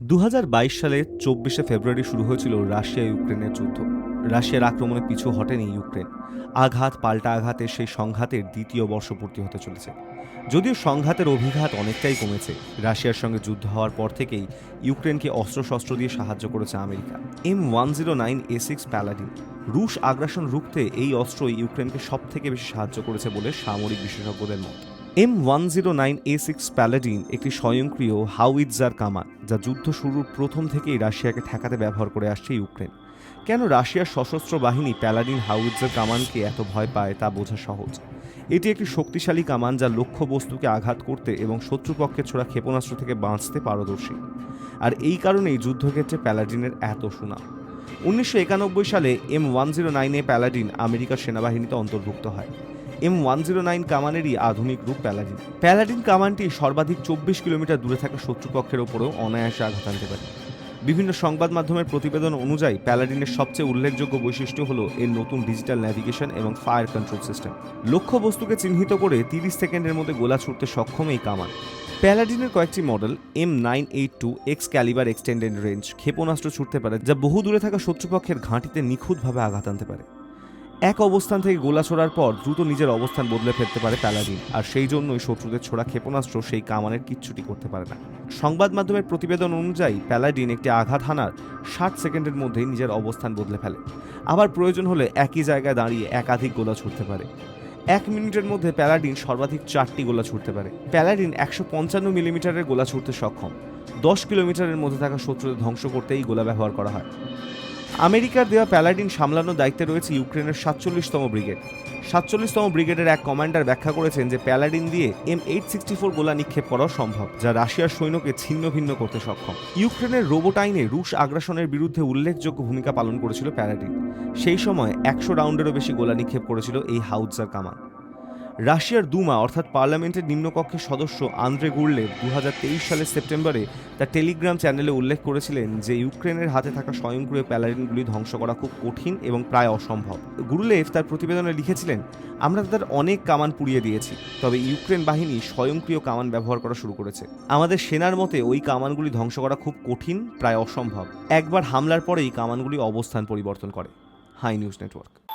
দু হাজার বাইশ সালে চব্বিশে ফেব্রুয়ারি শুরু হয়েছিল রাশিয়া ইউক্রেনের যুদ্ধ। রাশিয়ার আক্রমণে পিছু হটেনি ইউক্রেন। আঘাত, পাল্টা আঘাতে সেই সংঘাতের দ্বিতীয় বর্ষপূর্তি হতে চলেছে। যদিও সংঘাতের অভিঘাত অনেকটাই কমেছে, রাশিয়ার সঙ্গে যুদ্ধ হওয়ার পর থেকেই ইউক্রেনকে অস্ত্রশস্ত্র দিয়ে সাহায্য করেছে America. M one zero nine A six Paladin, রুশ আগ্রাসন রুখতে এই অস্ত্র ইউক্রেনকে সব থেকে বেশি সাহায্য করেছে বলে সামরিক বিশেষজ্ঞদের মত। M one zero nine A six Paladin একটি স্বয়ংক্রিয় হাউইটজার কামান, যা যুদ্ধ শুরুর প্রথম থেকেই রাশিয়াকে ঠেকাতে ব্যবহার করে আসছে ইউক্রেন। কেন রাশিয়ার সশস্ত্র বাহিনী প্যালাডিন হাউইটজার কামানকে এত ভয় পায় তা বোঝা সহজ। এটি একটি শক্তিশালী কামান যা লক্ষ্য বস্তুকে আঘাত করতে এবং শত্রুপক্ষের ছোড়া ক্ষেপণাস্ত্র থেকে বাঁচতে পারদর্শী। আর এই কারণেই যুদ্ধক্ষেত্রে প্যালাডিনের এত সুনাম। উনিশশো একানব্বই সালে এম ওয়ান জিরো নাইনে প্যালাডিন আমেরিকার সেনাবাহিনীতে অন্তর্ভুক্ত হয়। এম ওয়ান জিরো নাইন কামানেরই আধুনিক রূপ প্যালাডিন প্যালাডিন কামানটি সর্বাধিক চব্বিশ কিলোমিটার দূরে থাকা শত্রুপক্ষের ওপরেও অনায়াসে আঘাত আনতে পারে। বিভিন্ন সংবাদ মাধ্যমের প্রতিবেদন অনুযায়ী প্যালাডিনের সবচেয়ে উল্লেখযোগ্য বৈশিষ্ট্য হল এর নতুন ডিজিটাল ন্যাভিগেশন এবং ফায়ার কন্ট্রোল সিস্টেম। লক্ষ্য বস্তুকে চিহ্নিত করে তিরিশ সেকেন্ডের মধ্যে গোলা ছুটতে সক্ষম এই কামান। প্যালাডিনের কয়েকটি model M nine eight two X calibre extended range ক্ষেপণাস্ত্র ছুটতে পারে, যা বহু দূরে থাকা শত্রুপক্ষের ঘাঁটিতে নিখুঁতভাবে আঘাত আনতে পারে। এক অবস্থান থেকে গোলা ছোড়ার পর দ্রুত নিজের অবস্থান বদলে ফেলতে পারে প্যালাডিন আর সেই জন্যই শত্রুদের ছোড়া ক্ষেপণাস্ত্র সেই কামানের কিচ্ছুটি করতে পারে না। সংবাদ মাধ্যমের প্রতিবেদন অনুযায়ী প্যালাডিন একটি আঘাত হানার ষাট সেকেন্ডের মধ্যেই নিজের অবস্থান বদলে ফেলে। আবার প্রয়োজন হলে একই জায়গায় দাঁড়িয়ে একাধিক গোলা ছুটতে পারে। এক মিনিটের মধ্যে প্যালাডিন সর্বাধিক চারটি গোলা ছুটতে পারে। প্যালাডিন একশো পঞ্চান্ন মিলিমিটারের গোলা ছুটতে সক্ষম। দশ কিলোমিটারের মধ্যে থাকা শত্রুদের ধ্বংস করতে এই গোলা ব্যবহার করা হয়। আমেরিকার দেওয়া প্যালাডিন সামলানোর দায়িত্বে রয়েছে ইউক্রেনের সাতচল্লিশতম ব্রিগেড। সাতচল্লিশতম ব্রিগেডের এক কমান্ডার ব্যাখ্যা করেছেন যে প্যালাডিন দিয়ে এম এইট সিক্সটি ফোর গোলা নিক্ষেপ করাও সম্ভব, যা রাশিয়ার সৈন্যকে ছিন্ন ভিন্ন করতে সক্ষম। ইউক্রেনের রোবট আইনে রুশ আগ্রাসনের বিরুদ্ধে উল্লেখযোগ্য ভূমিকা পালন করেছিল প্যালাডিন। সেই সময় একশো রাউন্ডেরও বেশি গোলা নিক্ষেপ করেছিল এই হাউজার কামান। রাশিয়ার দুমা, অর্থাৎ পার্লামেন্টের নিম্নকক্ষের সদস্য আন্দ্রে গুরলেভ দু সালের সেপ্টেম্বরে তার টেলিগ্রাম চ্যানেলে উল্লেখ করেছিলেন যে ইউক্রেনের হাতে থাকা স্বয়ংক্রিয় প্যালারিনগুলি ধ্বংস করা খুব কঠিন এবং প্রায় অসম্ভব। গুরুলেভ তার প্রতিবেদনে লিখেছিলেন, আমরা তাদের অনেক কামান পুড়িয়ে দিয়েছি, তবে ইউক্রেন বাহিনী স্বয়ংক্রিয় কামান ব্যবহার করা শুরু করেছে। আমাদের সেনার মতে ওই কামানগুলি ধ্বংস করা খুব কঠিন, প্রায় অসম্ভব। একবার হামলার পরেই কামানগুলি অবস্থান পরিবর্তন করে। High News Network.